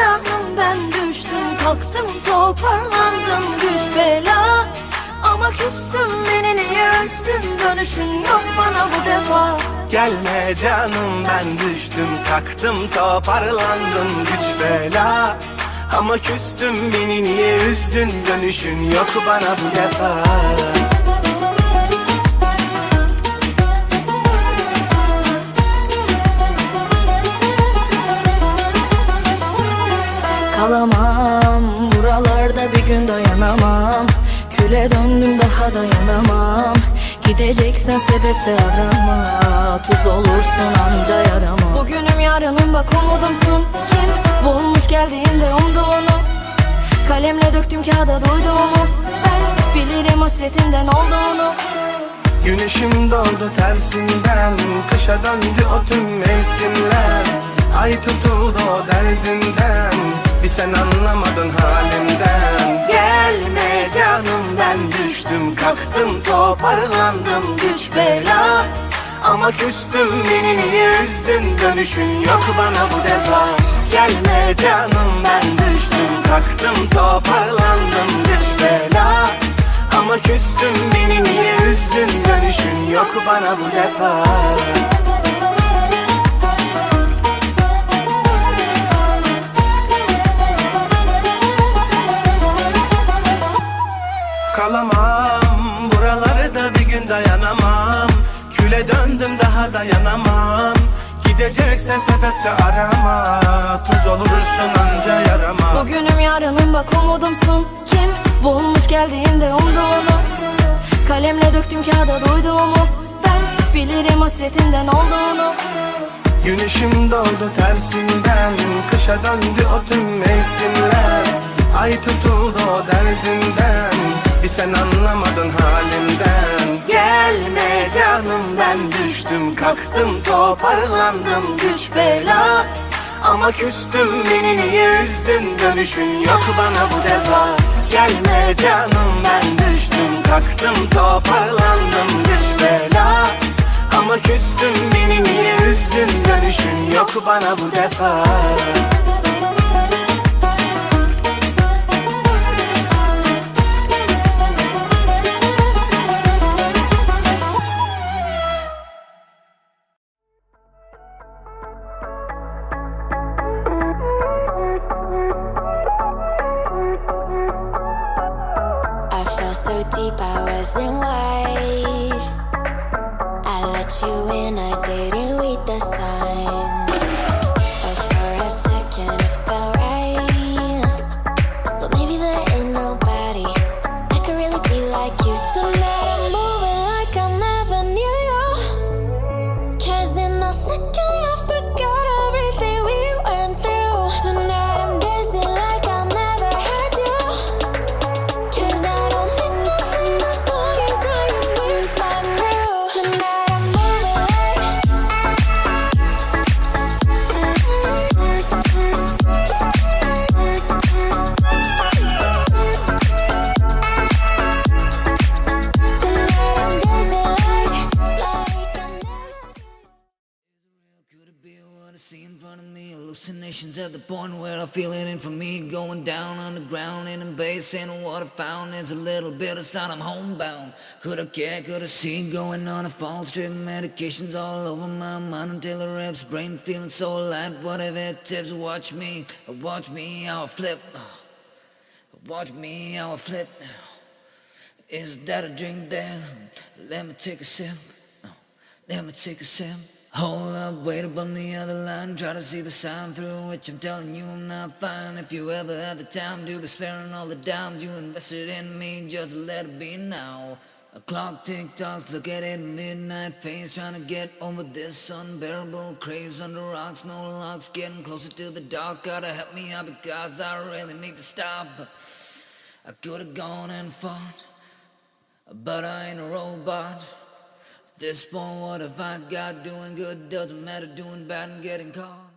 canım ben düştüm kalktım toparlandım. Güç bela Ama küstüm beni niye üzdün dönüşün yok bana bu defa. Gelme canım ben düştüm kalktım toparlandım. Güç bela Ama küstüm beni niye üzdün? Dönüşün yok bana bu defa Kalamam buralarda bir gün dayanamam. Küle döndüm daha dayanamam. Gideceksen sebep de arama. Tuz olursun anca yarama. Bugünüm yarınım bak umudumsun. Kim bulmuş geldiğinde umdu onu Kalemle döktüm kağıda duyduğumu. Ben bilirim hasretinden olduğunu. Güneşim doğdu tersinden Kışa döndü o tüm mevsimler. Ay tutuldu o derdinden kalktım toparlandım güç bela. Ama küstüm beni niye üzdün? Dönüşün yok bana bu defa. Gelme canım ben düştüm kalktım toparlandım güç bela. Ama küstüm beni niye üzdün? Dönüşün yok bana bu defa dayanamam. Küle döndüm daha dayanamam. Gideceksen sebep de arama. Tuz olursun anca yarama. Bugünüm yarınım bak umudumsun. Kim bulmuş geldiğinde umdu onu Kalemle döktüm kağıda duyduğumu. Ben bilirim hasretinden olduğunu. Güneşim doğdu tersinden. Kışa döndü o tüm mevsimler. Ay tutuldu o derdinden. Bir sen anlamadın halimden Canım ben düştüm kalktım toparlandım. Güç bela. Ama küstüm beni niye üzdün dönüşün yok bana bu defa. Gelme canım ben düştüm kalktım toparlandım. Güç bela. Ama küstüm beni niye üzdün dönüşün yok bana bu defa so deep I wasn't wise. I see in front of me? Hallucinations at the point where I feel it in for me. Going down underground in a basin. And what I found is a little bit of sign I'm homebound. Could I care? Could I see? Going on a false trip. Medications all over my mind until the reps. Brain feeling so light. Whatever tips, watch me. Watch me how I flip. Watch me how I flip now. Is that a drink then? Let me take a sip. Let me take a sip. Hold up, wait up on the other line. Try to see the sign through which I'm telling you I'm not fine. If you ever had the time to be sparing all the dimes you invested in me, just let it be now. A clock tick tocks, look at it, midnight face, trying to get over this unbearable craze under rocks, no locks, getting closer to the dark. Gotta help me out because I really need to stop. I could have gone and fought, but I ain't a robot. This point, what have I got? Doing good doesn't matter, doing bad and getting caught.